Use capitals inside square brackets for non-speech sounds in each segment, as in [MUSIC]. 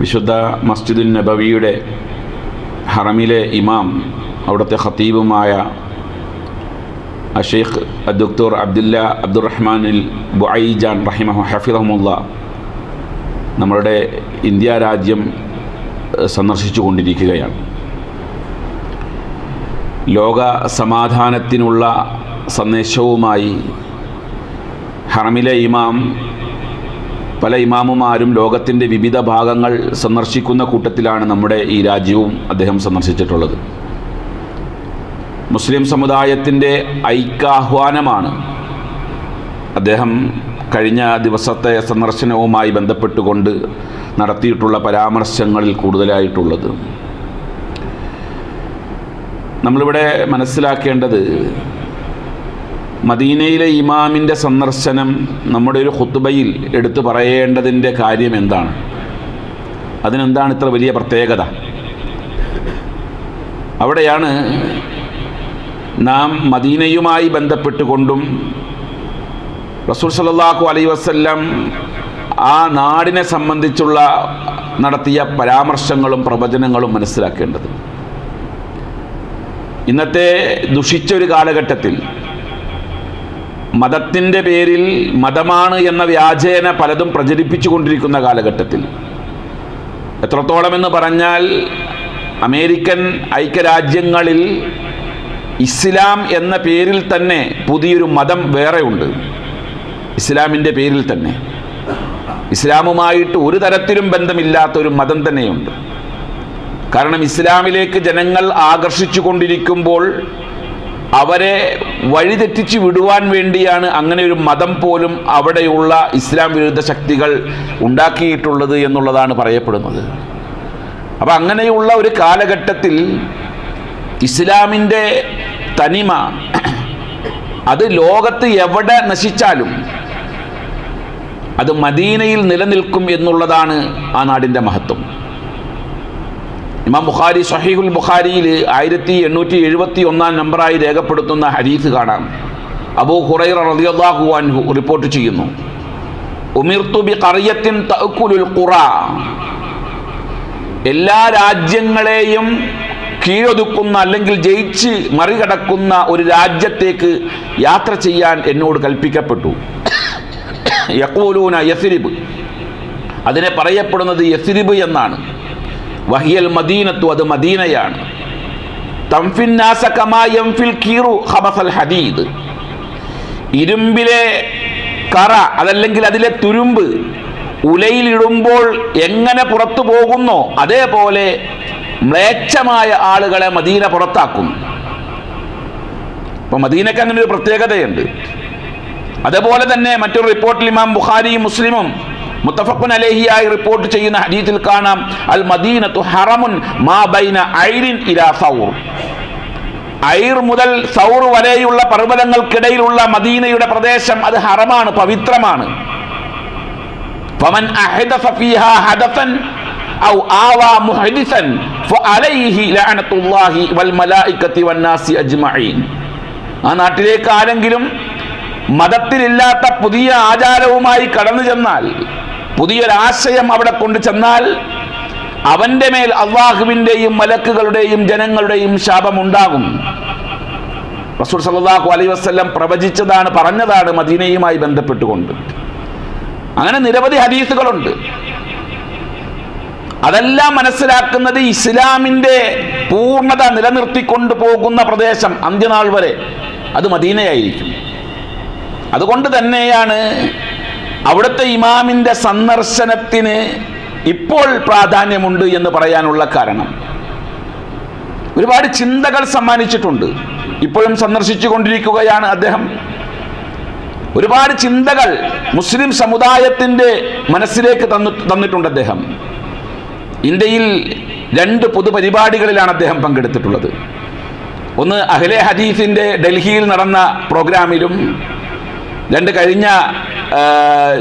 വിശുദ്ധ മസ്ജിദുൽ നബവിയുടെ ഹറമിലെ ഇമാം അവിടുത്തെ ഖത്തീബുമായ അഷേഖ് ഡോക്ടർ അബ്ദുല്ല അബ്ദുറഹ്മാനിൽ ബുഐജാൻ റഹിമ ഹഫിറഹമുല്ല നമ്മളുടെ ഇന്ത്യ രാജ്യം സന്ദർശിച്ചു കൊണ്ടിരിക്കുകയാണ്. ലോക സമാധാനത്തിനുള്ള സന്ദേശവുമായി ഹറമിലെ ഇമാം പല ഇമാമുമാരും ലോകത്തിന്റെ വിവിധ ഭാഗങ്ങൾ സന്ദർശിക്കുന്ന കൂട്ടത്തിലാണ് നമ്മുടെ ഈ രാജ്യവും അദ്ദേഹം സന്ദർശിച്ചിട്ടുള്ളത്. മുസ്ലിം സമുദായത്തിന്റെ ഐക്യാഹ്വാനമാണ് അദ്ദേഹം കഴിഞ്ഞ ദിവസത്തെ സന്ദർശനവുമായി ബന്ധപ്പെട്ടുകൊണ്ട് നടത്തിയിട്ടുള്ള പരാമർശങ്ങളിൽ കൂടുതലായിട്ടുള്ളത്. നമ്മളിവിടെ മനസ്സിലാക്കേണ്ടത് മദീനയിലെ ഇമാമിന്റെ സന്ദർശനം നമ്മുടെ ഒരു ഹുത്തുബയിൽ എടുത്തു പറയേണ്ടതിന്റെ കാര്യം എന്താണ്? അതിനെന്താണ് ഇത്ര വലിയ പ്രത്യേകത? അവിടെയാണ് നാം മദീനയുമായി ബന്ധപ്പെട്ടുകൊണ്ടും റസൂൽ സല്ലാഹു അലൈ വസ്ല്ലാം ആ നാടിനെ സംബന്ധിച്ചുള്ള നടത്തിയ പരാമർശങ്ങളും പ്രവചനങ്ങളും മനസ്സിലാക്കേണ്ടത് ഇന്നത്തെ ദുഷിച്ചൊരു കാലഘട്ടത്തിൽ മതത്തിന്റെ പേരിൽ മതമാണ് എന്ന വ്യാജേന പലതും പ്രചരിപ്പിച്ചു കൊണ്ടിരിക്കുന്ന കാലഘട്ടത്തിൽ. എത്രത്തോളമെന്ന് പറഞ്ഞാൽ അമേരിക്കൻ ഐക്യരാജ്യങ്ങളിൽ ഇസ്ലാം എന്ന പേരിൽ തന്നെ പുതിയൊരു മതം വേറെയുണ്ട്. ഇസ്ലാമിന്റെ പേരിൽ തന്നെ. ഇസ്ലാമുമായിട്ട് ഒരു തരത്തിലും ബന്ധമില്ലാത്ത ഒരു മതം തന്നെയുണ്ട്. കാരണം ഇസ്ലാമിലേക്ക് ജനങ്ങൾ ആകർഷിച്ചു കൊണ്ടിരിക്കുമ്പോൾ അവരെ വഴിതെറ്റിച്ച് വിടുവാൻ വേണ്ടിയാണ് അങ്ങനെ ഒരു മതം പോലും അവിടെയുള്ള ഇസ്ലാം വിരുദ്ധ ശക്തികൾ ഉണ്ടാക്കിയിട്ടുള്ളത് എന്നുള്ളതാണ് പറയപ്പെടുന്നത്. അപ്പം അങ്ങനെയുള്ള ഒരു കാലഘട്ടത്തിൽ ഇസ്ലാമിന്റെ തനിമ [CLEARS THROAT] അത് ലോകത്ത് എവിടെ നശിച്ചാലും അത് മദീനയിൽ നിലനിൽക്കും എന്നുള്ളതാണ് ആ നാടിന്റെ മഹത്വം. ഇമാം ബുഖാരി സഹീഹുൽ ബുഖാരിയിൽ ആയിരത്തി എണ്ണൂറ്റി എഴുപത്തി ഒന്നാം നമ്പറായി രേഖപ്പെടുത്തുന്ന ഹദീസ് കാണാം. അബൂ ഹുറൈറ റളിയല്ലാഹു അൻഹു റിപ്പോർട്ട് ചെയ്യുന്നു. ഉമിർത്തു ബി ഖറിയത്തിൻ തഅക്കുലുൽ ഖുറ. എല്ലാ രാജ്യങ്ങളെയും കീഴൊതുക്കുന്ന അല്ലെങ്കിൽ ജയിച്ച് മറികടക്കുന്ന ഒരു രാജ്യത്തേക്ക് യാത്ര ചെയ്യാൻ എന്നോട് കൽപ്പിക്കപ്പെട്ടു. യക്കൂലൂന യസിരിബ്. അതിനെ പറയപ്പെടുന്നത് യസിരിബ് എന്നാണ്. വഹിയൽ മദീനത്തു അത് മദീനയാണ്. ഹദീദ്. ഇരുമ്പിലെ കറ അതല്ലെങ്കിൽ അതിലെ തുരുമ്പ് ഉലയിലിടുമ്പോൾ എങ്ങനെ പുറത്തു പോകുന്നോ അതേപോലെ മ്ലേച്ഛമായ ആളുകളെ മദീന പുറത്താക്കും. അപ്പൊ മദീനക്ക് അങ്ങനെ ഒരു പ്രത്യേകതയുണ്ട്. അതേപോലെ തന്നെ മറ്റൊരു റിപ്പോർട്ടിൽ ഇമാം ബുഖാരിയും മുസ്ലിമും മുത്തഫക്കുൻ അലേഹിയായി റിപ്പോർട്ട് ചെയ്യുന്ന ഹദീത്തിൽ കാണാം അൽ മദീനത്തു ഹറമുൻ മാ ബൈന ഐരിൻ ഇലാ സൗർ. ഐർ മുതൽ സൗർ വരെയുള്ള പർവതങ്ങൾക്കിടയിലുള്ള മദീനയുടെ പ്രദേശം അത് ഹറമാണ് പവിത്രമാണ്. ആ നാട്ടിലേക്ക് ആരെങ്കിലും മതത്തിലില്ലാത്ത പുതിയ ആചാരവുമായി കടന്നു ചെന്നാൽ പുതിയൊരാശയം അവിടെ കൊണ്ടു ചെന്നാൽ അവന്റെ മേൽ അള്ളാഹുവിന്റെയും മലക്കുകളുടെയും ജനങ്ങളുടെയും ശാപമുണ്ടാകും. റസൂൽ സല്ലാഹു അലൈ വസല്ലം പ്രവചിച്ചതാണ് പറഞ്ഞതാണ് മദീനയുമായി ബന്ധപ്പെട്ടുകൊണ്ട്. അങ്ങനെ നിരവധി ഹദീസുകളുണ്ട്. അതെല്ലാം മനസ്സിലാക്കുന്നത് ഇസ്ലാമിന്റെ പൂർണത നിലനിർത്തിക്കൊണ്ടു പോകുന്ന പ്രദേശം അന്ത്യനാൾ വരെ. അത് മദീനയായിരിക്കും. അതുകൊണ്ട് തന്നെയാണ് അവിടുത്തെ ഇമാമിന്റെ സന്ദർശനത്തിന് ഇപ്പോൾ പ്രാധാന്യമുണ്ട് എന്ന് പറയാനുള്ള കാരണം. ഒരുപാട് ചിന്തകൾ സമ്മാനിച്ചിട്ടുണ്ട്. ഇപ്പോഴും സന്ദർശിച്ചു കൊണ്ടിരിക്കുകയാണ് അദ്ദേഹം. ഒരുപാട് ചിന്തകൾ മുസ്ലിം സമുദായത്തിന്റെ മനസ്സിലേക്ക് തന്നു തന്നിട്ടുണ്ട് അദ്ദേഹം. ഇന്ത്യയിൽ രണ്ട് പൊതുപരിപാടികളിലാണ് അദ്ദേഹം പങ്കെടുത്തിട്ടുള്ളത്. ഒന്ന് അഹ്ലെ ഹദീഫിന്റെ ഡൽഹിയിൽ നടന്ന പ്രോഗ്രാമിലും രണ്ട് കഴിഞ്ഞ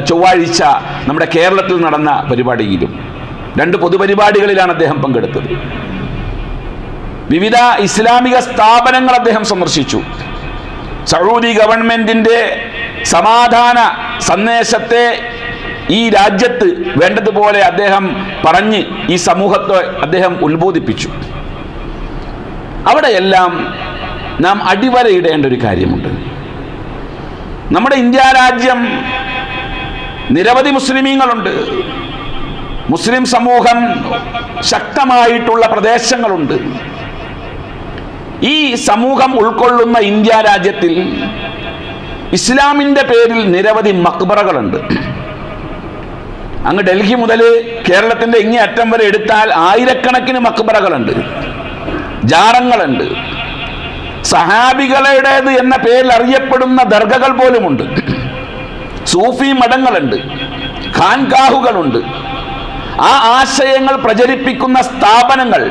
ചൊവ്വാഴ്ച നമ്മുടെ കേരളത്തിൽ നടന്ന പരിപാടിയിലും രണ്ട് പൊതുപരിപാടികളിലാണ് അദ്ദേഹം പങ്കെടുത്തത്. വിവിധ ഇസ്ലാമിക സ്ഥാപനങ്ങൾ അദ്ദേഹം സന്ദർശിച്ചു. സൗദി ഗവൺമെന്റിന്റെ സമാധാന സന്ദേശത്തെ ഈ രാജ്യത്ത് വേണ്ടതുപോലെ അദ്ദേഹം പറഞ്ഞ് ഈ സമൂഹത്തെ അദ്ദേഹം ഉത്ബോധിപ്പിച്ചു. അവിടെയെല്ലാം നാം അടിവരയിടേണ്ട ഒരു കാര്യമുണ്ട്. നമ്മുടെ ഇന്ത്യ രാജ്യം നിരവധി മുസ്ലിമീങ്ങളുണ്ട്. മുസ്ലിം സമൂഹം ശക്തമായിട്ടുള്ള പ്രദേശങ്ങളുണ്ട്. ഈ സമൂഹം ഉൾക്കൊള്ളുന്ന ഇന്ത്യ രാജ്യത്തിൽ ഇസ്ലാമിന്റെ പേരിൽ നിരവധി മക്ബറകളുണ്ട്. അങ്ങ് ഡൽഹി മുതൽ കേരളത്തിന്റെ ഇങ്ങേ അറ്റം വരെ എടുത്താൽ ആയിരക്കണക്കിന് മക്ബറകളുണ്ട്. ജാറങ്ങളുണ്ട്. സഹാബികളുടേത് എന്ന പേരിൽ അറിയപ്പെടുന്ന ദർഗകൾ പോലുമുണ്ട്. സൂഫി മഠങ്ങളുണ്ട് ഖാൻകാഹുകളുണ്ട് ആ ആശയങ്ങൾ പ്രചരിപ്പിക്കുന്ന സ്ഥാപനങ്ങൾ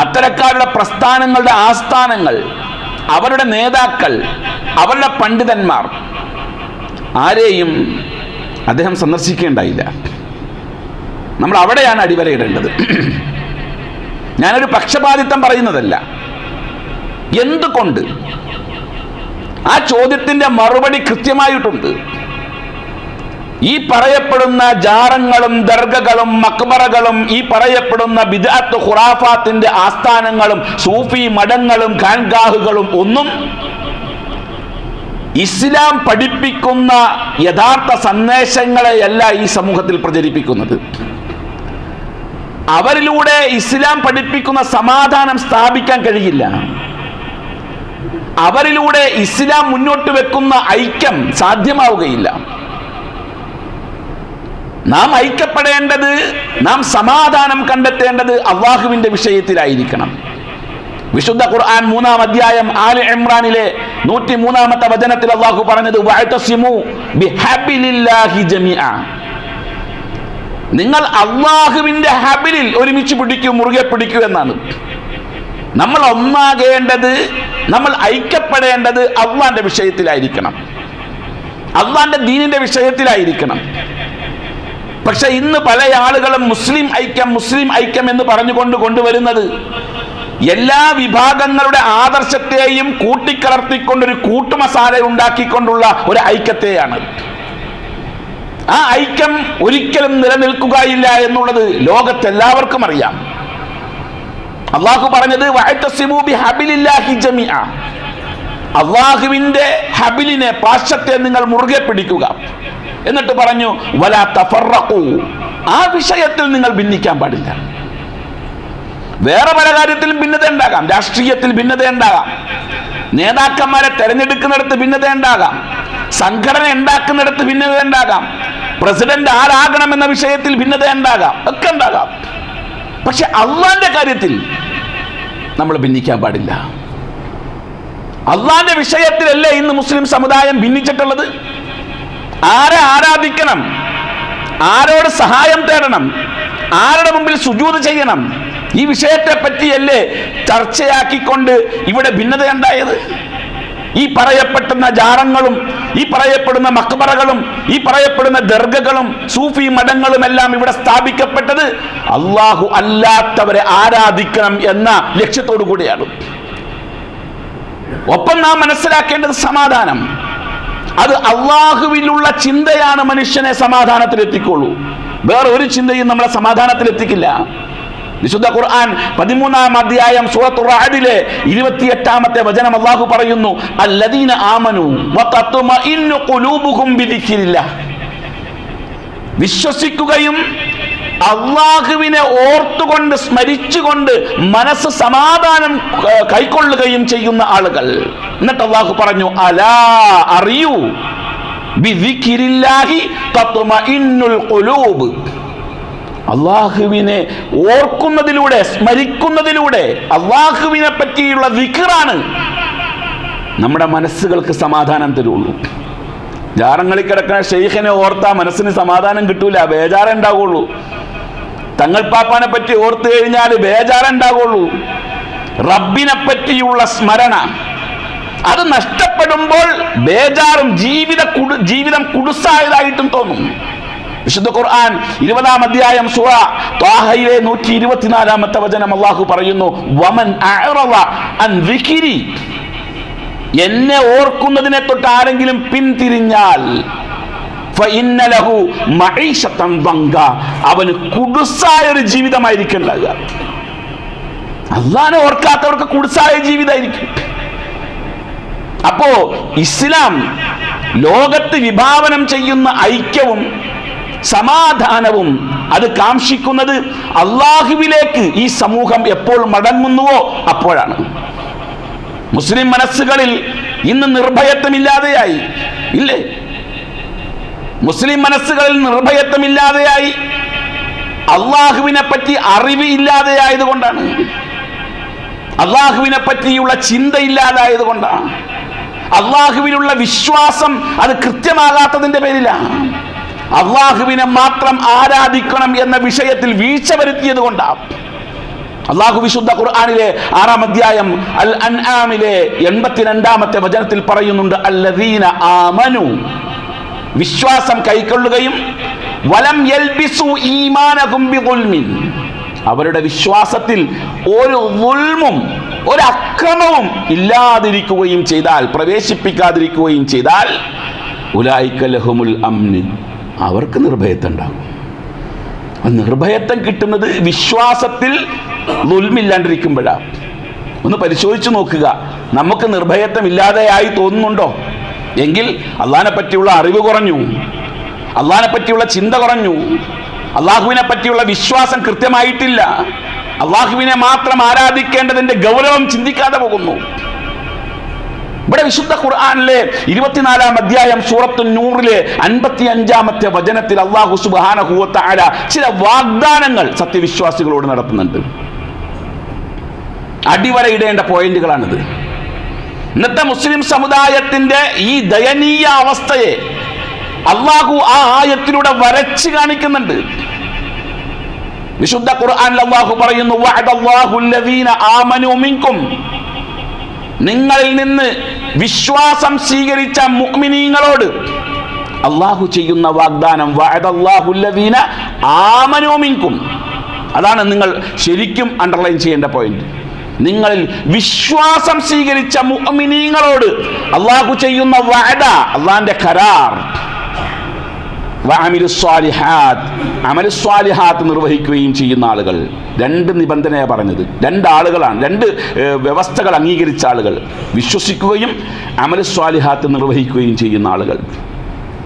അത്തരക്കാരുടെ പ്രസ്ഥാനങ്ങളുടെ ആസ്ഥാനങ്ങൾ അവരുടെ നേതാക്കൾ അവരുടെ പണ്ഡിതന്മാർ ആരെയും അദ്ദേഹം സന്ദർശിക്കേണ്ടായില്ല. നമ്മൾ അവിടെയാണ് അടിവരയിടേണ്ടത്. ഞാനൊരു പക്ഷപാതിത്വം പറയുന്നതല്ല. എന്തുകൊണ്ട്? ആ ചോദ്യത്തിന്റെ മറുപടി കൃത്യമായിട്ടുണ്ട്. ഈ പറയപ്പെടുന്ന ജാറങ്ങളും ദർഗകളും മക്ബറകളും ഈ പറയപ്പെടുന്ന ബിദാത്ത് ഖുറാഫാത്തിന്റെ ആസ്ഥാനങ്ങളും സൂഫി മഠങ്ങളും ഖാൻഗാഹുകളും ഒന്നും ഇസ്ലാം പഠിപ്പിക്കുന്ന യഥാർത്ഥ സന്ദേശങ്ങളെയല്ല ഈ സമൂഹത്തിൽ പ്രചരിപ്പിക്കുന്നത്. അവരിലൂടെ ഇസ്ലാം പഠിപ്പിക്കുന്ന സമാധാനം സ്ഥാപിക്കാൻ കഴിയില്ല. അവരിലൂടെ ഇസ്ലാം മുന്നോട്ട് വെക്കുന്ന ഐക്യം സാധ്യമാവുകയില്ല. നാം ഐക്യപ്പെടേണ്ടത് നാം സമാധാനം കണ്ടെത്തേണ്ടത് അള്ളാഹുവിന്റെ വിഷയത്തിലായിരിക്കണം. വിശുദ്ധ ഖുർആൻ മൂന്നാം അധ്യായം ആൽ ഇമ്രാനിലെ നൂറ്റി മൂന്നാമത്തെ വചനത്തിൽ അള്ളാഹു പറഞ്ഞത് നിങ്ങൾ അള്ളാഹുവിന്റെ ഹബിലിൽ ഒരുമിച്ച് പിടിക്കൂ മുറുകെ പിടിക്കൂ എന്നാണ്. നമ്മൾ ഒന്നാകേണ്ടത് നമ്മൾ ഐക്യപ്പെടേണ്ടത് അള്ളാന്റെ വിഷയത്തിലായിരിക്കണം. അള്ളാന്റെ ദീനിന്റെ വിഷയത്തിലായിരിക്കണം. പക്ഷെ ഇന്ന് പല ആളുകളും മുസ്ലിം ഐക്യം മുസ്ലിം ഐക്യം എന്ന് പറഞ്ഞുകൊണ്ട് കൊണ്ടുവരുന്നത് എല്ലാ വിഭാഗങ്ങളുടെ ആദർശത്തെയും കൂട്ടിക്കലർത്തിക്കൊണ്ടൊരു കൂട്ടുമസാല ഉണ്ടാക്കിക്കൊണ്ടുള്ള ഒരു ഐക്യത്തെയാണ്. ആ ഐക്യം ഒരിക്കലും നിലനിൽക്കുകയില്ല എന്നുള്ളത് ലോകത്തെല്ലാവർക്കും അറിയാം. അള്ളാഹു പറഞ്ഞത് അള്ളാഹുവിന്റെ ഹബിലിനെ പാശത്തെ നിങ്ങൾ മുറുകെ പിടിക്കുക. എന്നിട്ട് പറഞ്ഞു വല തഫറഖു. ആ വിഷയത്തിൽ നിങ്ങൾ ഭിന്നിക്കാൻ പാടില്ല. വേറെ പല കാര്യത്തിലും ഭിന്നത ഉണ്ടാകാം. രാഷ്ട്രീയത്തിൽ ഭിന്നത ഉണ്ടാകാം. നേതാക്കന്മാരെ തെരഞ്ഞെടുക്കുന്നിടത്ത് ഭിന്നത ഉണ്ടാകാം. സംഘടന ഉണ്ടാക്കുന്നിടത്ത് ഭിന്നത ഉണ്ടാകാം. പ്രസിഡന്റ് ആരാകണം എന്ന വിഷയത്തിൽ ഭിന്നത ഉണ്ടാകാം. ഒക്കെ ഉണ്ടാകാം. പക്ഷെ അള്ളാന്റെ കാര്യത്തിൽ നമ്മൾ ഭിന്നിക്കാൻ പാടില്ല. അള്ളാന്റെ വിഷയത്തിലല്ലേ ഇന്ന് മുസ്ലിം സമുദായം ഭിന്നിച്ചിട്ടുള്ളത്? ആരെ ആരാധിക്കണം? ആരോട് സഹായം തേടണം? ആരുടെ മുമ്പിൽ സുജൂത് ചെയ്യണം? ഈ വിഷയത്തെ പറ്റിയല്ലേ ചർച്ചയാക്കിക്കൊണ്ട് ഇവിടെ ഭിന്നതയുണ്ടായത് ഈ പറയപ്പെടുന്ന ജാറങ്ങളും ഈ പറയപ്പെടുന്ന മക്ബറകളും ഈ പറയപ്പെടുന്ന ദർഗകളും സൂഫി മഠങ്ങളും എല്ലാം ഇവിടെ സ്ഥാപിക്കപ്പെട്ടത് അള്ളാഹു അല്ലാത്തവരെ ആരാധിക്കണം എന്ന ലക്ഷ്യത്തോടു കൂടിയാണ്. ഒപ്പം നാം മനസ്സിലാക്കേണ്ടത് സമാധാനം. അത് അള്ളാഹുവിലുള്ള ചിന്തയാണ് മനുഷ്യനെ സമാധാനത്തിലെത്തിക്കുള്ളൂ. വേറെ ഒരു ചിന്തയും നമ്മളെ സമാധാനത്തിലെത്തിക്കില്ല. വിശുദ്ധ ഖുർആൻ പതിമൂന്നാം അധ്യായം സൂറത്തു റാദിലെ ഇരുപത്തിയെട്ടാമത്തെ വചനം അള്ളാഹു പറയുന്നു അല്ലദീന ആമനു വിശ്വസിക്കുകയും അള്ളാഹുവിനെ ഓർത്തുകൊണ്ട് സ്മരിച്ചുകൊണ്ട് മനസ്സ് സമാധാനം കൈക്കൊള്ളുകയും ചെയ്യുന്ന ആളുകൾ. എന്നിട്ട് അള്ളാഹു പറഞ്ഞു അലാ അറിയൂ. അള്ളാഹുവിനെ ഓർക്കുന്നതിലൂടെ സ്മരിക്കുന്നതിലൂടെ അള്ളാഹുവിനെ പറ്റിയുള്ള വിക്റാണ് നമ്മുടെ മനസ്സുകൾക്ക് സമാധാനം തരുള്ളൂ. ജാറങ്ങളിൽ കിടക്കുന്ന ഷെയ്ഖിനെ ഓർത്താ മനസ്സിന് സമാധാനം കിട്ടൂല ബേജാറുണ്ടാവുള്ളൂ. തങ്ങൾ പാപ്പാനെ പറ്റി ഓർത്തു കഴിഞ്ഞാൽ ബേജാറുണ്ടാകുള്ളൂ റബ്ബിനെ പറ്റിയുള്ള സ്മരണ. അത് നഷ്ടപ്പെടുമ്പോൾ ബേജാറും ജീവിത ജീവിതം കുടുസായതായിട്ടും തോന്നും. വിശുദ്ധ ഖുർആൻ ഇരുപതാം അധ്യായം സൂറ ത്വാഹയിലെ നൂറ്റി ഇരുപത്തിനാലാമത്തെ വചനം അള്ളാഹു പറയുന്നു വമൻ അൻ എന്നെ ഓർക്കുന്നതിനെ തൊട്ട് ആരെങ്കിലും പിന്തിരിഞ്ഞാൽ അവന് കുടുസായ ഒരു ജീവിതമായിരിക്കും ഉണ്ടാകുക ഓർക്കാത്തവർക്ക് കുടുസായ ജീവിതമായിരിക്കും. അപ്പോ ഇസ്ലാം ലോകത്ത് വിഭാവനം ചെയ്യുന്ന ഐക്യവും സമാധാനവും അത് കാക്ഷിക്കുന്നത് അള്ളാഹുവിലേക്ക് ഈ സമൂഹം എപ്പോൾ മടങ്ങുന്നുവോ അപ്പോഴാണ്. മുസ്ലിം മനസ്സുകളിൽ ഇന്ന് നിർഭയത്വമില്ലാതെയായി ഇല്ലേ? മുസ്ലിം മനസ്സുകളിൽ നിർഭയത്വമില്ലാതെയായി അള്ളാഹുവിനെ പറ്റി അറിവ് ഇല്ലാതെയായത് കൊണ്ടാണ് അള്ളാഹുവിനെ പറ്റിയുള്ള ചിന്തയില്ലാതായത് കൊണ്ടാണ് അള്ളാഹുവിനുള്ള വിശ്വാസം അത് കൃത്യമാകാത്തതിന്റെ പേരിലാണ്. അള്ളാഹുവിനെ മാത്രം ആരാധിക്കണം എന്ന വിഷയത്തിൽ വീഴ്ച വരുത്തിയത് കൊണ്ടാണ്. അള്ളാഹു വിശുദ്ധ ഖുർആാനിലെ ആറാം അധ്യായം അൽ അൻആമിലെ എൺപത്തിരണ്ടാമത്തെ വചനത്തിൽ പറയുന്നുണ്ട് അല്ലദീന ആമനു വിശ്വാസം കൈക്കൊള്ളുകയും വലം യൽബിസു ഈമാനഹും ബിദുൽമിൻ. അവരുടെ വിശ്വാസത്തിൽ ഒരു ഉൾമും ഒരു അക്രമവും ഇല്ലാതിരിക്കുകയും ചെയ്താൽ പ്രവേശിപ്പിക്കാതിരിക്കുകയും ചെയ്താൽ ഉലായിക്ക ലഹുമുൽ അവർക്ക് നിർഭയത്വം ഉണ്ടാകും നിർഭയത്വം കിട്ടുന്നത് വിശ്വാസത്തിൽ ദുൽമില്ലാണ്ടിരിക്കുമ്പോഴാണ് ഒന്ന് പരിശോധിച്ചു നോക്കുക. നമുക്ക് നിർഭയത്വം ഇല്ലാതെയായി തോന്നുന്നുണ്ടോ? എങ്കിൽ അള്ളാഹിനെ പറ്റിയുള്ള അറിവ് കുറഞ്ഞു. അള്ളാഹിനെ പറ്റിയുള്ള ചിന്ത കുറഞ്ഞു. അള്ളാഹുവിനെ പറ്റിയുള്ള വിശ്വാസം കൃത്യമായിട്ടില്ല. അള്ളാഹുവിനെ മാത്രം ആരാധിക്കേണ്ടതിന്റെ ഗൗരവം ചിന്തിക്കാതെ പോകുന്നു. ഇവിടെ വിശുദ്ധ ഖുർആാനിലെ ഇരുപത്തിനാലാം അധ്യായം സൂറത്തു നൂറിലെ അൻപത്തി അഞ്ചാമത്തെ വചനത്തിൽ അള്ളാഹു ആല ചില വാഗ്ദാനങ്ങൾ സത്യവിശ്വാസികളോട് നടത്തുന്നുണ്ട്. അടിവരയിടേണ്ട പോയിന്റുകളാണിത് ഇന്നത്തെ മുസ്ലിം സമുദായത്തിന്റെ ഈ ദയനീയ അവസ്ഥയെ അള്ളാഹു ആ ആയത്തിലൂടെ വരച്ച് കാണിക്കുന്നുണ്ട്. വിശുദ്ധ ഖുർആൻ അള്ളാഹു പറയുന്നു ആമനു നിങ്ങളിൽ നിന്ന് വിശ്വാസം സ്വീകരിച്ച മുഅ്മിനീങ്ങളോട് അള്ളാഹു ചെയ്യുന്ന വാഗ്ദാനം വഅദല്ലാഹു അല്ലദീന ആമനു അതാണ് നിങ്ങൾ ശരിക്കും അണ്ടർലൈൻ ചെയ്യേണ്ട പോയിന്റ് നിങ്ങളിൽ വിശ്വാസം സ്വീകരിച്ച മുഅ്മിനീങ്ങളോട് അള്ളാഹു ചെയ്യുന്ന വഅദ അള്ളാഹിന്റെ കരാർ. വഅമിലു സ്വാലിഹാത്ത് അമലു സ്വാലിഹാത്ത് നിർവഹിക്കുകയും ചെയ്യുന്ന ആളുകൾ. രണ്ട് നിബന്ധനയാണ് പറഞ്ഞത്. രണ്ട് ആളുകളാണ്. രണ്ട് വ്യവസ്ഥകൾ അംഗീകരിച്ച ആളുകൾ. വിശ്വസിക്കുകയും അമലു സ്വാലിഹാത്ത് നിർവഹിക്കുകയും ചെയ്യുന്ന ആളുകൾ.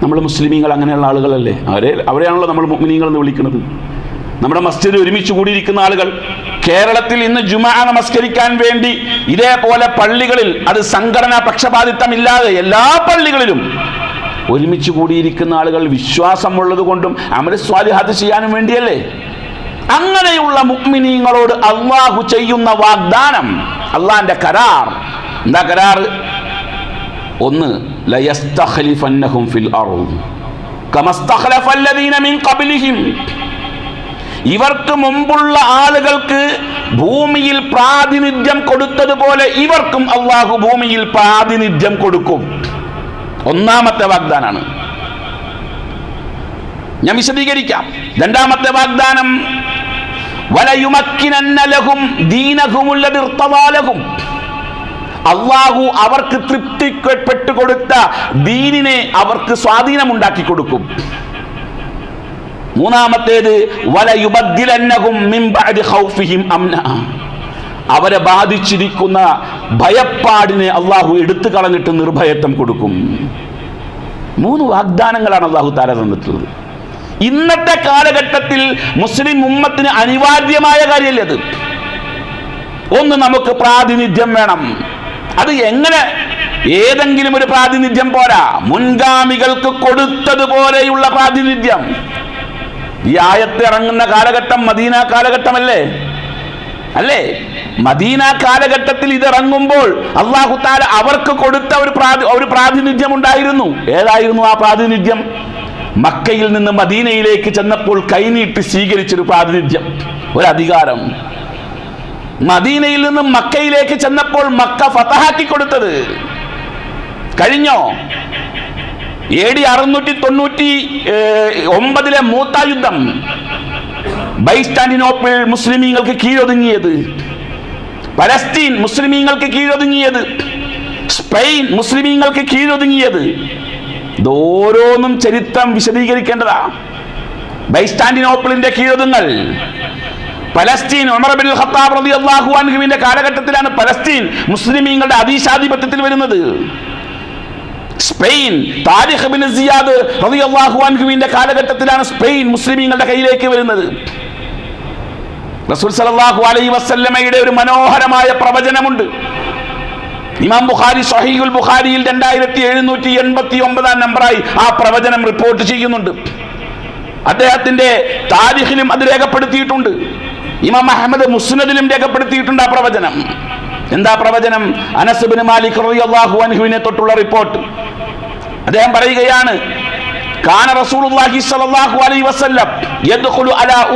നമ്മൾ മുസ്ലിമീങ്ങൾ അങ്ങനെയുള്ള ആളുകളല്ലേ? അവരെ അവരെയാണല്ലോ നമ്മൾ മുഅ്മിനീങ്ങൾ എന്ന് വിളിക്കുന്നത്. നമ്മുടെ മസ്ജിദ് ഒരുമിച്ച് കൂടിയിരിക്കുന്ന ആളുകൾ കേരളത്തിൽ ഇന്ന് ജുമാ നമസ്കരിക്കാൻ വേണ്ടി ഇതേപോലെ പള്ളികളിൽ അത് സംഘടനാ പക്ഷപാതിത്വമില്ലാതെ എല്ലാ പള്ളികളിലും ഒരുമിച്ച് കൂടിയിരിക്കുന്ന ആളുകൾ വിശ്വാസമുള്ളത് കൊണ്ടും അമര സ്വാലിഹാത്ത് ചെയ്യാനും വേണ്ടിയല്ലേ? അങ്ങനെയുള്ള മുക്മിനീങ്ങളോട് അള്ളാഹു ചെയ്യുന്ന വാഗ്ദാനം അള്ളാന്റെ കരാർ. എന്താ കരാർ? ഒന്ന് ലയസ്തഖലിഫന്നഹും ഫിൽ അർദ്. കമസ്തഖലഫല്ലദീന മിൻ ഖബ്ലിഹിം. ഇവർക്ക് മുമ്പുള്ള ആളുകൾക്ക് ഭൂമിയിൽ പ്രാതിനിധ്യം കൊടുത്തതുപോലെ ഇവർക്കും അള്ളാഹു ഭൂമിയിൽ പ്രാതിനിധ്യം കൊടുക്കും. ഒന്നാമത്തെ വാഗ്ദാനാണ്. ഞാൻ വിശദീകരിക്കാം. രണ്ടാമത്തെ വാഗ്ദാനം വലയുമക്കിനന്നലഹും അള്ളാഹു അവർക്ക് തൃപ്തിപ്പെട്ടു കൊടുത്ത ദീനിനെ അവർക്ക് സ്വാധീനമുണ്ടാക്കി കൊടുക്കും. മൂന്നാമത്തേത് അവരെ ബാധിച്ചിരിക്കുന്ന ഭയപ്പാടിനെ അള്ളാഹു എടുത്തു കളഞ്ഞിട്ട് നിർഭയത്വം കൊടുക്കും. മൂന്ന് വാഗ്ദാനങ്ങളാണ് അള്ളാഹു താര തന്നിട്ടുള്ളത്. ഇന്നത്തെ കാലഘട്ടത്തിൽ മുസ്ലിം ഉമ്മത്തിന് അനിവാര്യമായ കാര്യമല്ലേ അത്? ഒന്ന് നമുക്ക് പ്രാതിനിധ്യം വേണം. അത് എങ്ങനെ? ഏതെങ്കിലും ഒരു പ്രാതിനിധ്യം പോരാ. മുൻഗാമികൾക്ക് കൊടുത്തതുപോലെയുള്ള പ്രാതിനിധ്യം. ഈ ആയത്ത് ഇറങ്ങുന്ന കാലഘട്ടം മദീന കാലഘട്ടമല്ലേ? അല്ലേ? മദീന കാലഘട്ടത്തിൽ ഇത് ഇറങ്ങുമ്പോൾ അള്ളാഹു താല അവർക്ക് കൊടുത്ത ഒരു ഒരു പ്രാതിനിധ്യം ഉണ്ടായിരുന്നു ഏതായിരുന്നു ആ പ്രാതിനിധ്യം? മക്കയിൽ നിന്ന് മദീനയിലേക്ക് ചെന്നപ്പോൾ കൈനീട്ടി സ്വീകരിച്ചൊരു പ്രാതിനിധ്യം. ഒരു മദീനയിൽ നിന്ന് മക്കയിലേക്ക് ചെന്നപ്പോൾ മക്ക ഫതഹാക്കി കൊടുത്തത്. കഴിഞ്ഞോ? എ ഡി അറുന്നൂറ്റി തൊണ്ണൂറ്റി ഒമ്പതിലെ മൂത്ത യുദ്ധം ബൈസ്റ്റാൻഡിനോപ്പിൾ മുസ്ലിമീങ്ങൾക്ക് കീഴൊതുങ്ങിയത്. പലസ്തീൻ മുസ്ലിമീങ്ങൾക്ക് കീഴൊതുങ്ങിയത്. സ്പെയിൻ മുസ്ലിമീങ്ങൾക്ക് കീഴൊതുങ്ങിയത്. ഇത് ഓരോന്നും ചരിത്രം വിശദീകരിക്കേണ്ടതാ. ബൈസ്റ്റാൻഡിനോപ്പിളിന്റെ കീഴൊതുങ്ങൽ. പലസ്തീൻ ഉമർ ബിൻ ഖത്താബ് റളിയല്ലാഹു അൻഹുവിന്റെ കാലഘട്ടത്തിലാണ് പലസ്തീൻ മുസ്ലിമീങ്ങളുടെ അതീശാധിപത്യത്തിൽ വരുന്നത്. സ്പെയിൻ താരിഖ് ബിൻ സിയാദ് റളിയല്ലാഹു അൻഹുവിന്റെ കാലഘട്ടത്തിലാണ് സ്പെയിൻ മുസ്ലിമീങ്ങളുടെ കയ്യിലേക്ക് വരുന്നത്. റസൂൽ സല്ലല്ലാഹു അലൈഹി വസല്ലമയുടെ ഒരു മനോഹരമായ പ്രവചനമുണ്ട്. ഇമാം ബുഖാരി സഹീഹുൽ ബുഖാരിയിൽ രണ്ടായിരത്തി എഴുന്നൂറ്റി എൺപത്തി ഒമ്പതാം നമ്പറായി ആ പ്രവചനം റിപ്പോർട്ട് ചെയ്യുന്നുണ്ട്. അദ്ദേഹത്തിന്റെ താരിഖിലും അത് രേഖപ്പെടുത്തിയിട്ടുണ്ട്. ഇമാം അഹമ്മദ് മുസ്നദിലും രേഖപ്പെടുത്തിയിട്ടുണ്ട് ആ പ്രവചനം. എന്താ പ്രവചനം? അനസുബിന് മാലിക് റളിയല്ലാഹു അൻഹുവിനെ തൊട്ടുള്ള റിപ്പോർട്ട്. അദ്ദേഹം പറയുകയാണ് റസൂലുള്ളാഹി സ്വല്ലല്ലാഹു അലൈഹി വസല്ലം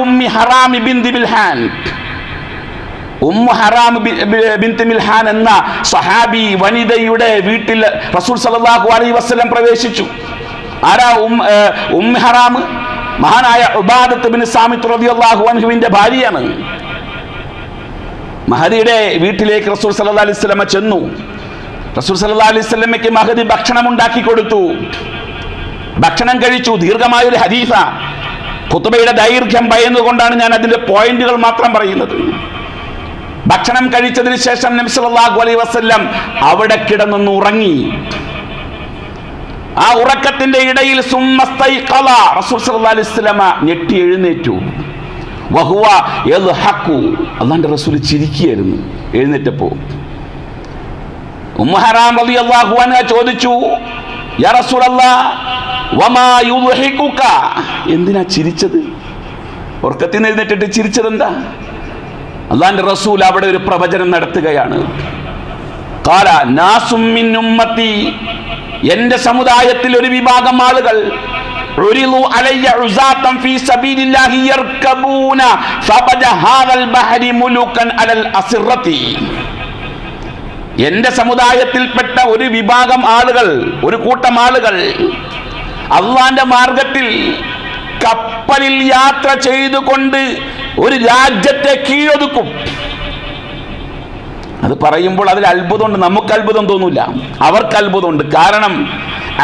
ഉമ്മി ഹറാം ബിൻത് എന്ന സഹാബി വനിതയുടെ വീട്ടിൽ റസൂൽ സല്ലല്ലാഹു അലൈഹി വസല്ലം പ്രവേശിച്ചു. ആരാ ഉം ഹറാം? മഹാനായ ഉബാദത്ത് ബിൻ സാമിത്ത് റളിയല്ലാഹു അൻഹുവിന്റെ ഭാര്യയാണ്. മഹദിയുടെ വീട്ടിലേക്ക് റസൂൽ സല്ലല്ലാഹു അലൈഹി വസല്ലമ ചെന്നു. റസൂൽ സല്ലല്ലാഹു അലൈഹി വസല്ലമയ്ക്ക് മഹദി ഭക്ഷണം ഉണ്ടാക്കി കൊടുത്തു. ഭക്ഷണം കഴിച്ചു. ദീർഘമായ ഒരു ഹദീസ. കുത്തുബയുടെ ദൈർഘ്യം ഭയന്നുകൊണ്ടാണ് ഞാൻ അതിന്റെ പോയിന്റുകൾ മാത്രം പറയുന്നത്. ഭക്ഷണം കഴിച്ചതിന് ശേഷം നബി സല്ലല്ലാഹു അലൈഹി വസല്ലം അവിടെ കിടന്നു ഉറങ്ങി. ആ ഉറക്കത്തിന്റെ ഇടയിൽ സുമ്മസ്തൈഖള റസൂൽ സല്ലല്ലാഹു അലൈഹി വസല്ലമ ഞെട്ടി എഴുന്നേറ്റു. വഹുവ അല്ലാഹുവിന്റെ റസൂൽ ചിരിക്കുകയായിരുന്നു. എഴുന്നേറ്റപ്പോ. ഉമ്മഹറാം റളിയല്ലാഹു അൻഹ ചോദിച്ചു യാ വമാ എന്തിനാ ചിരിച്ചത്? ഉറക്കത്തിൽ നിന്ന് എഴുന്നേറ്റിട്ട് ചിരിച്ചത് എന്താ അള്ളാന്റെ റസൂൽ അവിടെ ഒരു പ്രവചനം നടത്തുകയാണ്. കാല നാസും എന്റെ സമുദായത്തിൽ ഒരു വിഭാഗം ആളുകൾ എന്റെ സമുദായത്തിൽപ്പെട്ട ഒരു വിഭാഗം ആളുകൾ ഒരു കൂട്ടം ആളുകൾ അള്ളാന്റെ മാർഗത്തിൽ കപ്പലിൽ യാത്ര ചെയ്തുകൊണ്ട് ഒരു രാജ്യത്തെ കീഴൊതുക്കും. അത് പറയുമ്പോൾ അതിൽ അത്ഭുതമുണ്ട്. നമുക്ക് അത്ഭുതം തോന്നില്ല അവർക്ക് അത്ഭുതമുണ്ട്. കാരണം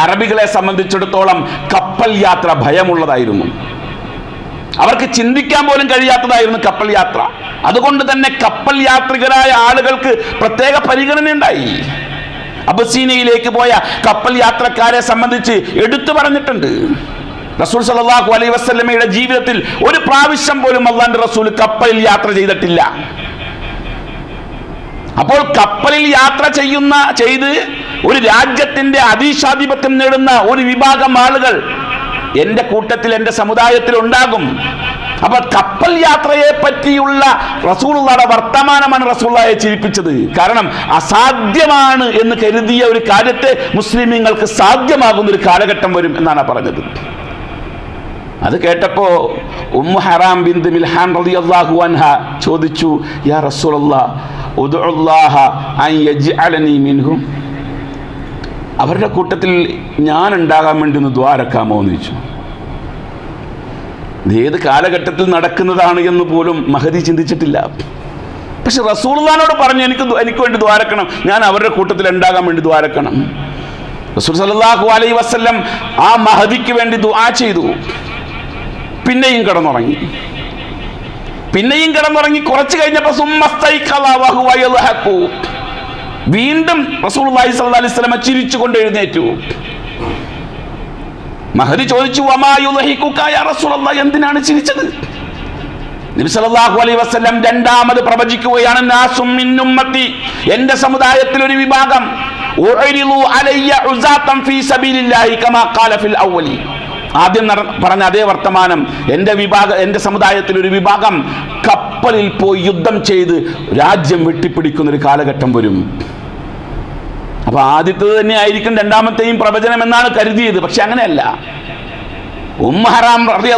അറബികളെ സംബന്ധിച്ചിടത്തോളം കപ്പൽ യാത്ര ഭയമുള്ളതായിരുന്നു. അവർക്ക് ചിന്തിക്കാൻ പോലും കഴിയാത്തതായിരുന്നു കപ്പൽ യാത്ര. അതുകൊണ്ട് തന്നെ കപ്പൽ യാത്രികരായ ആളുകൾക്ക് പ്രത്യേക പരിഗണന ഉണ്ടായി അബസീനയിലേക്ക് പോയ കപ്പൽ യാത്രക്കാരെ സംബന്ധിച്ച് എടുത്തു പറഞ്ഞിട്ടുണ്ട്. റസൂൽ സല്ലല്ലാഹു അലൈഹി വസല്ലമയുടെ ജീവിതത്തിൽ ഒരു പ്രാവശ്യം പോലും അള്ളാന്റെ റസൂൽ കപ്പലിൽ യാത്ര ചെയ്തിട്ടില്ല. അപ്പോൾ കപ്പലിൽ യാത്ര ചെയ്യുന്ന ചെയ്ത് ഒരു രാജ്യത്തിന്റെ അതീശാധിപത്യം നേടുന്ന ഒരു വിഭാഗം ആളുകൾ എന്റെ കൂട്ടത്തിൽ എന്റെ സമുദായത്തിൽ ഉണ്ടാകും. അപ്പൊ കപ്പൽ യാത്രയെ പറ്റിയുള്ള റസൂളുള്ളയുടെ വർത്തമാനമാണ് റസൂള്ളയെ ചിരിപ്പിച്ചത്. കാരണം അസാധ്യമാണ് എന്ന് കരുതിയ ഒരു കാര്യത്തെ മുസ്ലിമീങ്ങൾക്ക് സാധ്യമാകുന്ന ഒരു കാലഘട്ടം വരും എന്നാണ് പറഞ്ഞത്. അത് കേട്ടപ്പോ ഉമ്മു ഹറാം ബിന്ദ് മിൽഹാൻ റളിയല്ലാഹു അൻഹ ചോദിച്ചു യാ റസൂലല്ലാഹ് അവരുടെ കൂട്ടത്തിൽ ഞാൻ ഉണ്ടാകാൻ വേണ്ടി ഒന്ന് ദ്വാരക്കാമോ എന്ന് ചോദിച്ചു. ഏത് കാലഘട്ടത്തിൽ നടക്കുന്നതാണ് എന്ന് പോലും മഹദി ചിന്തിച്ചിട്ടില്ല. പക്ഷെ റസൂൽദാനോട് പറഞ്ഞു എനിക്ക് എനിക്ക് വേണ്ടി ദ്വാരക്കണം ഞാൻ അവരുടെ കൂട്ടത്തിൽ ഉണ്ടാകാൻ വേണ്ടി ദ്വാരക്കണം റസൂൽ സല്ലല്ലാഹു അലൈ വസല്ലം ആ മഹദിക്ക് വേണ്ടി ദുആ ചെയ്തു. പിന്നെയും കിടന്നുറങ്ങി. പിന്നെയും കിടന്നുറങ്ങി കുറച്ച് കഴിഞ്ഞപ്പോൾ. വീണ്ടും റസൂൽ അലൈഹി വസല്ലം ചിരിച്ചുകൊണ്ട് എഴുന്നേറ്റു. മഹദി ചോദിച്ചു എന്തിനാണ് ചിരിച്ചത്? നബി അലൈ വസല്ലം രണ്ടാമത് പ്രവചിക്കുകയാണ് നാസും എന്റെ സമുദായത്തിൽ ഒരു വിഭാഗം ഫീ കമാ ഖാല ഫിൽ ആദ്യം പറഞ്ഞ അതേ വർത്തമാനം എന്റെ വിഭാഗം എന്റെ സമുദായത്തിൽ ഒരു വിഭാഗം കപ്പലിൽ പോയി യുദ്ധം ചെയ്ത് രാജ്യം വെട്ടിപ്പിടിക്കുന്ന ഒരു കാലഘട്ടം വരും. അപ്പൊ ആദ്യത്തെ തന്നെ ആയിരിക്കും രണ്ടാമത്തെയും പ്രവചനം എന്നാണ് കരുതിയത് പക്ഷെ അങ്ങനെയല്ല. ഉമ്മഹറാം നബി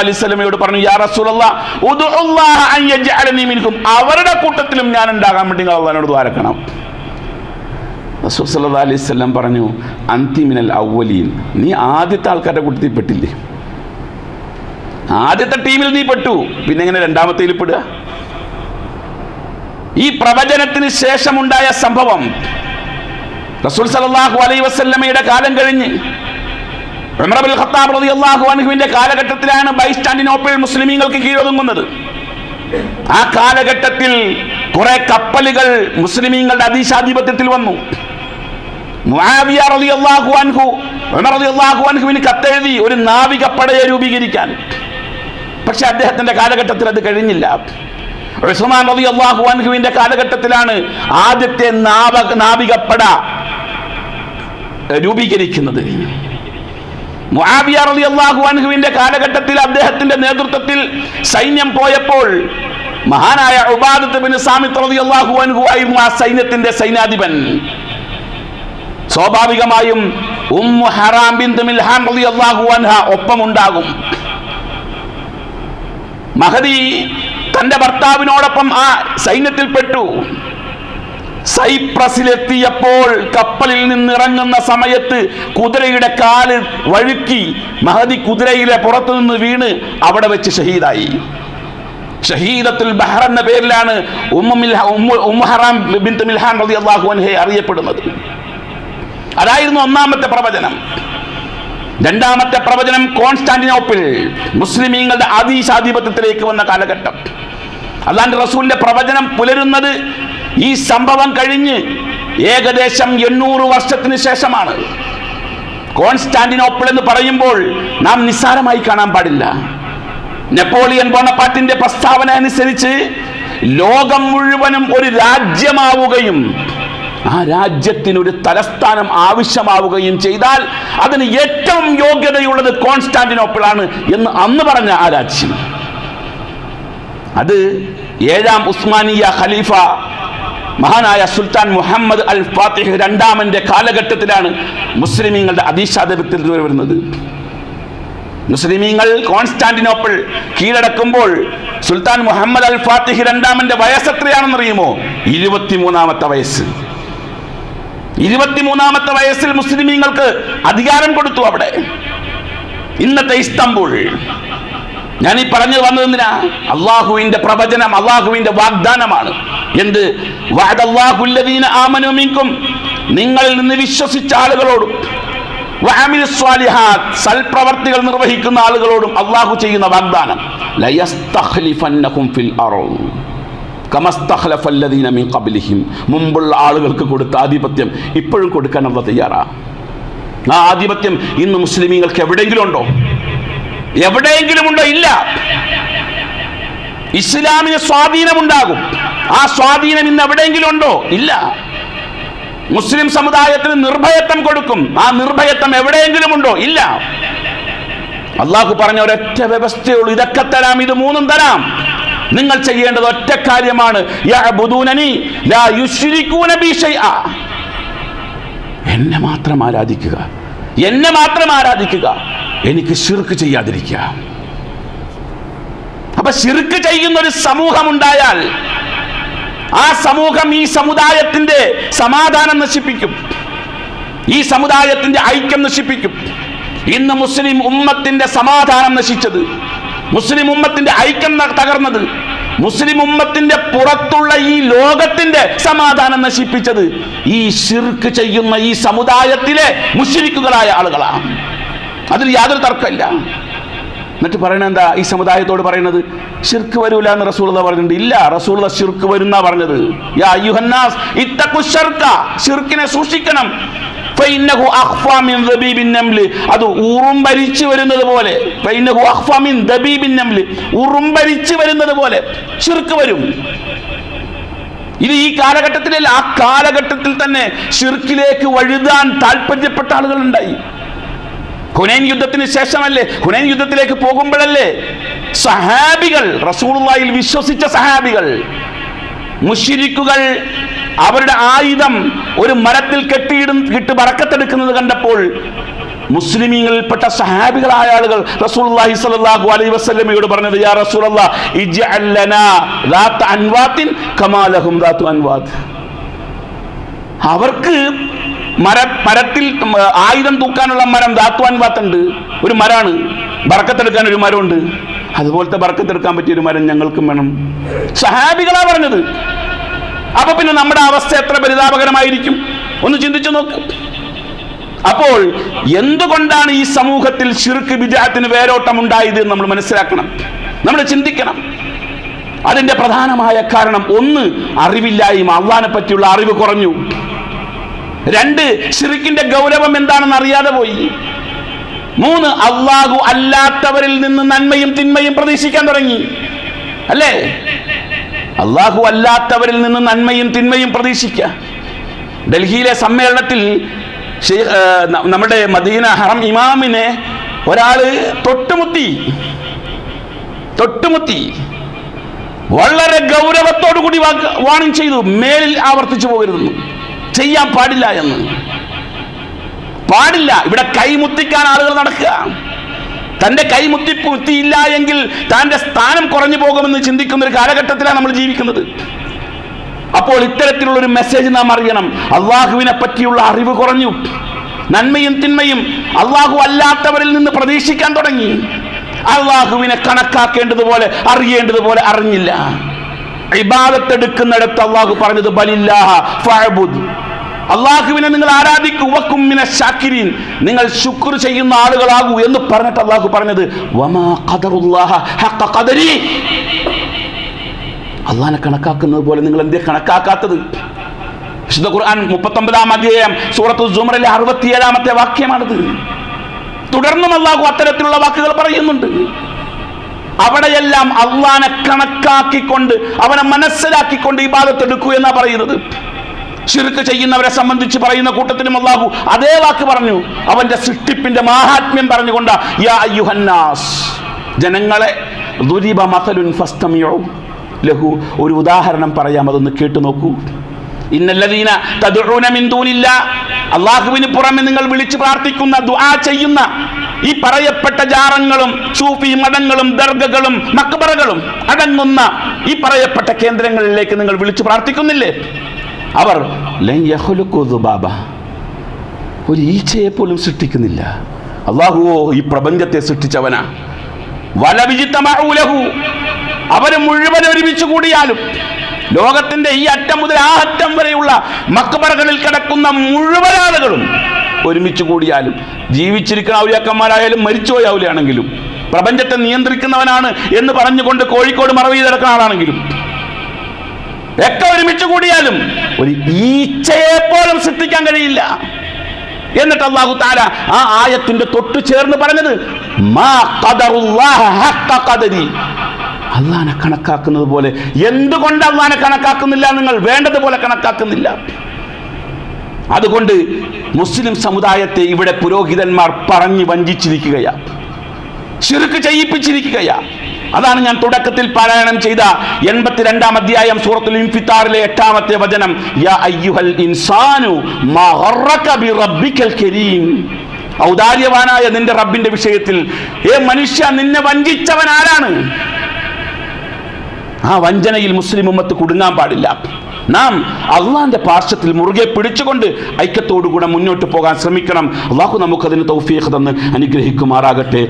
അലൈഹി പറഞ്ഞു യാ റസൂലല്ലാ അവരുടെ കൂട്ടത്തിലും ഞാൻ ഉണ്ടാകാൻ വേണ്ടി അള്ളാഹിനോട് ദ്വാരക്കണം. റസൂൽ സല്ലല്ലാഹു അലൈഹി പറഞ്ഞു അന്തിമിനൽ ഔവലീൻ നീ ആദ്യത്തെ ആൾക്കാരുടെ കൂട്ടത്തിൽ പെട്ടില്ലേ? ആദ്യത്തെ ടീമിൽ നീ പെട്ടു പിന്നെ എങ്ങനെ രണ്ടാമത്തേൽ പെടുക? ഈ പ്രവചനത്തിന് ശേഷമുണ്ടായ സംഭവം റസൂൽ സലാഹു അലൈ വസല്ലമയുടെ കാലം കഴിഞ്ഞ് ഖത്താബ് റളിയല്ലാഹു അൻഹുവിന്റെ കാലഘട്ടത്തിലാണ് ബൈസ്റ്റാൻഡിനോപ്പിൾ മുസ്ലിമീങ്ങൾക്ക് കീഴൊതുങ്ങുന്നത്. ആ കാലഘട്ടത്തിൽ കുറെ കപ്പലുകൾ മുസ്ലിമീങ്ങളുടെ അതീശാധിപത്യത്തിൽ വന്നു. കത്തെഴുതി ഒരു നാവികപ്പടയെ രൂപീകരിക്കാൻ. പക്ഷെ അദ്ദേഹത്തിന്റെ കാലഘട്ടത്തിൽ അത് കഴിഞ്ഞില്ല. ഉസ്മാൻ റളിയല്ലാഹു അൻഹുവിന്റെ കാലഘട്ടത്തിലാണ് ആദ്യത്തെ നാവ നാവികപ്പട രൂപീകരിക്കുന്നത്. അൻഹുവിന്റെ കാലഘട്ടത്തിൽ അദ്ദേഹത്തിന്റെ നേതൃത്വത്തിൽ സൈന്യം പോയപ്പോൾ മഹാനായ ഉബാദത്ത് സാമിത് റളിയല്ലാഹു അൻഹു ആയിരുന്നു ആ സൈന്യത്തിന്റെ സൈന്യാധിപൻ. സ്വാഭാവികമായും ഉമ്മു ഹറാം റളിയല്ലാഹു ഒപ്പമുണ്ടാകും. മഹദി തന്റെ ഭർത്താവിനോടൊപ്പം ആ സൈന്യത്തിൽപ്പെട്ടു സൈപ്രസിലെത്തിയപ്പോൾ കപ്പലിൽ നിന്നിറങ്ങുന്ന സമയത്ത് കുതിരയുടെ കാൽ വഴുക്കി മഹദി കുതിരയിലെ പുറത്തു നിന്ന് വീണ് അവിടെ വെച്ച് ഷഹീദായി. ഷഹീദത്തുൽ ബഹർ എന്ന പേരിലാണ് മിൽഹാൻ അറിയപ്പെടുന്നത്. അതായിരുന്നു ഒന്നാമത്തെ പ്രവചനം. രണ്ടാമത്തെ പ്രവചനം കോൺസ്റ്റാന്റിനോപ്പിൾ മുസ്ലിമീങ്ങളുടെ ആദീശാധിപത്യത്തിലേക്ക് വന്ന കാലഘട്ടം. അല്ലാണ്ട് റസൂലിന്റെ പ്രവചനം പുലരുന്നത് ഈ സംഭവം കഴിഞ്ഞ് ഏകദേശം എണ്ണൂറ് വർഷത്തിന് ശേഷമാണ് കോൺസ്റ്റാന്റിനോപ്പിൾ എന്ന് പറയുമ്പോൾ നാം നിസ്സാരമായി കാണാൻ പാടില്ല. നെപ്പോളിയൻ ബോണപ്പാട്ടിന്റെ പ്രസ്താവന അനുസരിച്ച് ലോകം മുഴുവനും ഒരു രാജ്യമാവുകയും ആ രാജ്യത്തിനൊരു തലസ്ഥാനം ആവശ്യമാവുകയും ചെയ്താൽ അതിന് ഏറ്റവും യോഗ്യതയുള്ളത് കോൺസ്റ്റാന്റിനോപ്പിൾ ആണ് എന്ന് അന്ന് പറഞ്ഞ ആ രാജ്യം. അത് ഏഴാം ഉസ്മാനിയ ഖലീഫ മഹാനായ സുൽത്താൻ മുഹമ്മദ് അൽ ഫാത്തിഹ് രണ്ടാമന്റെ കാലഘട്ടത്തിലാണ് മുസ്ലിമീങ്ങളുടെ അതീശാധിപത്യത്തിൽ വരുന്നത്. മുസ്ലിമീങ്ങൾ കോൺസ്റ്റാന്റിനോപ്പിൾ കീഴടക്കുമ്പോൾ സുൽത്താൻ മുഹമ്മദ് അൽ ഫാത്തിഹ് രണ്ടാമന്റെ വയസ്സ് എത്രയാണെന്നറിയുമോ ഇരുപത്തിമൂന്നാമത്തെ വയസ്സ്. ഇരുപത്തിമൂന്നാമത്തെ വയസ്സിൽ മുസ്ലിമീങ്ങൾക്ക് അധികാരം കൊടുത്തു അവിടെ. ഇന്നത്തെ ഇസ്തംബൂൾ. ഞാൻ ഈ പറഞ്ഞു വന്നതെന്തിനാ അള്ളാഹുവിന്റെ പ്രവചനം അള്ളാഹുവിന്റെ വാഗ്ദാനമാണ്. എന്ത്? വഅദല്ലാഹുല്ലദീന ആമനു മിൻകും. നിങ്ങളിൽ നിന്ന് വിശ്വസിച്ച ആളുകളോടും സൽപ്രവർത്തികൾ നിർവഹിക്കുന്ന ആളുകളോടും അള്ളാഹു ചെയ്യുന്ന വാഗ്ദാനം. ഫിൽ മിൻ ഖബ്ലിഹിം. മുമ്പുള്ള ആളുകൾക്ക് കൊടുത്ത ആധിപത്യം ഇപ്പോഴും കൊടുക്കാൻ അള്ള തയ്യാറാ. ആ ആധിപത്യം ഇന്ന് മുസ്ലിമീങ്ങൾക്ക് എവിടെയെങ്കിലും ഉണ്ടോ? എവിടെയെങ്കിലും ഉണ്ടോ ഇല്ല. ഇസ്ലാമിന് സ്വാധീനമുണ്ടാകും. ആ സ്വാധീനം ഇന്ന് എവിടെയെങ്കിലും ഉണ്ടോ? ഇല്ല. മുസ്ലിം സമുദായത്തിന് നിർഭയത്വം കൊടുക്കും. ആ നിർഭയത്വം എവിടെയെങ്കിലും ഉണ്ടോ? ഇല്ല. അള്ളാഹു പറഞ്ഞ ഒരൊറ്റ വ്യവസ്ഥയുള്ളൂ ഇതൊക്കെ തരാം. ഇത് മൂന്നും തരാം. നിങ്ങൾ ചെയ്യേണ്ടത് ഒറ്റ കാര്യമാണ്. എന്നെ മാത്രം ആരാധിക്കുക. എന്നെ മാത്രം ആരാധിക്കുക. എനിക്ക് ശിർക്ക് ചെയ്യാതിരിക്കുക. അപ്പൊ ശിർക്ക് ചെയ്യുന്ന ഒരു സമൂഹം ഉണ്ടായാൽ ആ സമൂഹം ഈ സമുദായത്തിന്റെ സമാധാനം നശിപ്പിക്കും. ഈ സമുദായത്തിന്റെ ഐക്യം നശിപ്പിക്കും. ഇന്ന് മുസ്ലിം ഉമ്മത്തിന്റെ സമാധാനം നശിച്ചത്. മുസ്ലിം ഉമ്മത്തിന്റെ ഐക്യം തകർന്നത്. മുസ്ലിം ഉമ്മത്തിന്റെ പുറത്തുള്ള ഈ ലോകത്തിന്റെ സമാധാനം നശിപ്പിച്ചത് ഈ ശിർക്ക് ചെയ്യുന്ന ഈ സമുദായത്തിലെ മുഷിരിക്കുകളായ ആളുകളാണ്. അതിൽ യാതൊരു തർക്കമില്ല. എന്നിട്ട് പറയണത് എന്താ? ഈ സമുദായത്തോട് പറയുന്നത് ഷിർക്ക് വരൂല എന്ന് റസൂള്ള പറഞ്ഞിട്ടുണ്ട്. ഇല്ല റസൂള്ള ഷിർക്ക് വരുന്ന പറഞ്ഞത്. യാ യുഹന്നാസ് ഇത്തഖു ശർക്ക ഷിർക്കിനെ സൂക്ഷിക്കണം. അത് ഉറുമ്പരിച്ച് വരുന്നത് പോലെ. ഉറുമ്പരിച്ച് വരുന്നത് പോലെ ഷിർക്ക് വരും. ഇത് ഈ കാലഘട്ടത്തിലല്ല ആ കാലഘട്ടത്തിൽ തന്നെ ഷിർക്കിലേക്ക് വഴുതാൻ താല്പര്യപ്പെട്ട ആളുകൾ ഉണ്ടായി ഹുനൈൻ യുദ്ധത്തിന് ശേഷമല്ലേ? ഹുനൈൻ യുദ്ധത്തിലേക്ക് പോകുമ്പോഴല്ലേ? സഹാബികൾ റസൂലുള്ളാഹിൽ വിശ്വസിച്ച സഹാബികൾ മുഷിരിക്കുകൾ അവരുടെ ആയുധം ഒരു മരത്തിൽ കെട്ടിയിടും കിട്ട് വറക്കത്തെടുക്കുന്നത് കണ്ടപ്പോൾ മുസ്ലിമീങ്ങളിൽപ്പെട്ട സഹാബികളായ ആളുകൾ റസൂലുള്ളാഹി സ്വല്ലല്ലാഹു അലൈഹി വസല്ലമയോട് പറഞ്ഞത് യാ റസൂലല്ലാഹ് ഇജ്അൽ ദാത്ത അൻവാത്തിൻ കമാ ലഹും അവർക്ക് മര മരത്തിൽ ആയുധം തൂക്കാനുള്ള മരം ദാത്വാൻ വാത്തുണ്ട്. ഒരു മരാണ്. ബറക്കത്തെടുക്കാൻ ഒരു മരമുണ്ട്. അതുപോലത്തെ ബറക്കത്തെടുക്കാൻ പറ്റിയ ഒരു മരം ഞങ്ങൾക്കും വേണം. സഹാബികളാ പറഞ്ഞത്. അപ്പൊ പിന്നെ നമ്മുടെ അവസ്ഥ എത്ര പരിതാപകരമായിരിക്കും? ഒന്ന് ചിന്തിച്ചു നോക്ക്. അപ്പോൾ എന്തുകൊണ്ടാണ് ഈ സമൂഹത്തിൽ ഷിർക്ക് വിജയത്തിന് വേരോട്ടം ഉണ്ടായത് എന്ന് നമ്മൾ മനസ്സിലാക്കണം. നമ്മൾ ചിന്തിക്കണം. അതിന്റെ പ്രധാനമായ കാരണം ഒന്ന് അറിവില്ലായ്മ. അള്ളഹാനെ പറ്റിയുള്ള അറിവ് കുറഞ്ഞു. രണ്ട് ഷിറിക്കിന്റെ ഗൗരവം എന്താണെന്ന് അറിയാതെ പോയി. മൂന്ന് അള്ളാഹു അല്ലാത്തവരിൽ നിന്ന് നന്മയും തിന്മയും പ്രതീക്ഷിക്കാൻ തുടങ്ങി. അല്ലേ? അള്ളാഹു അല്ലാത്തവരിൽ നിന്ന് നന്മയും തിന്മയും പ്രതീക്ഷിക്കുക ഡൽഹിയിലെ സമ്മേളനത്തിൽ നമ്മുടെ മദീന ഹറം ഇമാമിനെ ഒരാൾ തൊട്ടുമുത്തി തൊട്ടുമുത്തി വളരെ ഗൗരവത്തോടു കൂടി വാണിംഗ് ചെയ്തു. മേലിൽ ആവർത്തിച്ചു പോകരുതെന്ന്. ചെയ്യാൻ പാടില്ല എന്ന്. പാടില്ല. ഇവിടെ കൈമുത്തിക്കാൻ ആളുകൾ നടക്കുക. തന്റെ കൈമുത്തി മുത്തിയില്ല എങ്കിൽ തന്റെ സ്ഥാനം കുറഞ്ഞു പോകുമെന്ന് ചിന്തിക്കുന്ന ഒരു കാലഘട്ടത്തിലാണ് നമ്മൾ ജീവിക്കുന്നത്. അപ്പോൾ ഇത്തരത്തിലുള്ള ഒരു മെസ്സേജ് നാം അറിയണം. അള്ളാഹുവിനെ പറ്റിയുള്ള അറിവ് കുറഞ്ഞു. നന്മയും തിന്മയും അള്ളാഹു അല്ലാത്തവരിൽ നിന്ന് പ്രതീക്ഷിക്കാൻ തുടങ്ങി. അള്ളാഹുവിനെ കണക്കാക്കേണ്ടതുപോലെ അറിയേണ്ടതുപോലെ അറിഞ്ഞില്ല. ഇബാദത്തെടുക്കുന്നിടത്ത് അള്ളാഹു പറഞ്ഞത് ഫഅബുദ്. അള്ളാഹുവിനെ നിങ്ങൾ ആരാധിക്കും നിങ്ങൾ ശുക്ർ ചെയ്യുന്ന ആളുകളാകൂ എന്ന് പറഞ്ഞിട്ട് അള്ളാഹു പറഞ്ഞത് അള്ളാഹിനെ കണക്കാക്കുന്നത് പോലെ നിങ്ങൾ എന്തേ കണക്കാക്കാത്തത്? വിശുദ്ധ ഖുർആൻ മുപ്പത്തൊമ്പതാം അധ്യായം സൂറത്ത് ജുമറിലെ അറുപത്തിയേഴാമത്തെ വാക്യമാണിത്. തുടർന്നും അള്ളാഹു അത്തരത്തിലുള്ള വാക്കുകൾ പറയുന്നുണ്ട്. അവിടെയെല്ലാം അള്ളാനെ കണക്കാക്കിക്കൊണ്ട് അവനെ മനസ്സിലാക്കിക്കൊണ്ട് ഈ ഭാഗത്തെടുക്കൂ എന്നാ പറയുന്നത്. ചുരുക്ക് ചെയ്യുന്നവരെ സംബന്ധിച്ച് പറയുന്ന കൂട്ടത്തിലും അള്ളാഹു അതേ വാക്ക് പറഞ്ഞു. അവന്റെ സൃഷ്ടിപ്പിന്റെ മാഹാത്മ്യം പറഞ്ഞുകൊണ്ട് യാ ജനങ്ങളെ ലഹു ഒരു ഉദാഹരണം പറയാം അതൊന്ന് കേട്ടു നോക്കൂ. ഇന്നല്ലതീന മിൻ ദൂനില്ല. അള്ളാഹുവിന് പുറമെ നിങ്ങൾ വിളിച്ചു പ്രാർത്ഥിക്കുന്ന ദുആ ചെയ്യുന്ന ഈ പറയപ്പെട്ട ജാറങ്ങളും സൂഫി മഠങ്ങളും ദർഗകളും മക്ബറകളും അടങ്ങുന്ന ഈ പറയപ്പെട്ട കേന്ദ്രങ്ങളിലേക്ക് നിങ്ങൾ വിളിച്ചു പ്രാർത്ഥിക്കുന്നില്ലേ? അവർ ബാബ ഒരു ഈച്ചയെ പോലും സൃഷ്ടിക്കുന്നില്ല. അള്ളാഹുവോ ഈ പ്രപഞ്ചത്തെ സൃഷ്ടിച്ചവനാ. വലവിചിത്തമാ ലഹു. അവർ മുഴുവൻ ഒരുമിച്ച് കൂടിയാലും ലോകത്തിന്റെ ഈ അറ്റം മുതൽ ആ അറ്റം വരെയുള്ള മക്ബറകളിൽ കിടക്കുന്ന മുഴുവൻ ആളുകളും ഒരുമിച്ച് കൂടിയാലും ജീവിച്ചിരിക്കുന്ന ഔലിയാക്കന്മാരായാലും മരിച്ചുപോയ ഔലിയാണെങ്കിലും പ്രപഞ്ചത്തെ നിയന്ത്രിക്കുന്നവനാണ് എന്ന് പറഞ്ഞുകൊണ്ട് കോഴിക്കോട് മറവി കിടക്കുന്ന ആളാണെങ്കിലും ഒക്കെ ഒരുമിച്ച് കൂടിയാലും ഒരു ഈച്ചയെ പോലും സൃഷ്ടിക്കാൻ കഴിയില്ല. എന്നിട്ട് അള്ളാഹു താര ആ ആയത്തിന്റെ തൊട്ടു ചേർന്ന് പറഞ്ഞത് അള്ളാനെ കണക്കാക്കുന്നത് പോലെ എന്തുകൊണ്ട് അള്ളാനെ കണക്കാക്കുന്നില്ല? നിങ്ങൾ വേണ്ടതുപോലെ കണക്കാക്കുന്നില്ല. അതുകൊണ്ട് മുസ്ലിം സമുദായത്തെ ഇവിടെ പുരോഹിതന്മാർ പറഞ്ഞു വഞ്ചിച്ചിരിക്കുകയാ. ശിർക്ക് ചെയ്യിപ്പിച്ചിരിക്കുകയാ. അതാണ് ഞാൻ തുടക്കത്തിൽ പാരായണം ചെയ്ത എൺപത്തിരണ്ടാം അധ്യായം സൂറത്തുൽ ഇൻഫിത്താറിലെ എട്ടാമത്തെ വചനം. യാ അയ്യുഹൽ ഇൻസാനു മാ ഗർറക ബിറബ്ബിക്കൽ കരീം. ഔദാര്യവാനായ നിന്റെ റബ്ബിന്റെ വിഷയത്തിൽ ഏ മനുഷ്യ നിന്നെ വഞ്ചിച്ചവൻ ആരാണ്? ആ വഞ്ചനയിൽ മുസ്ലിം ഉമ്മത്ത് കുടുങ്ങാൻ പാടില്ല. നാം അള്ളാന്റെ പാർശ്വത്തിൽ മുറുകെ പിടിച്ചുകൊണ്ട് ഐക്യത്തോടുകൂടെ മുന്നോട്ട് പോകാൻ ശ്രമിക്കണം. അള്ളാഹു നമുക്കതിന് തൗഫീഖ് തന്ന് അനുഗ്രഹിക്കുമാറാകട്ടെ.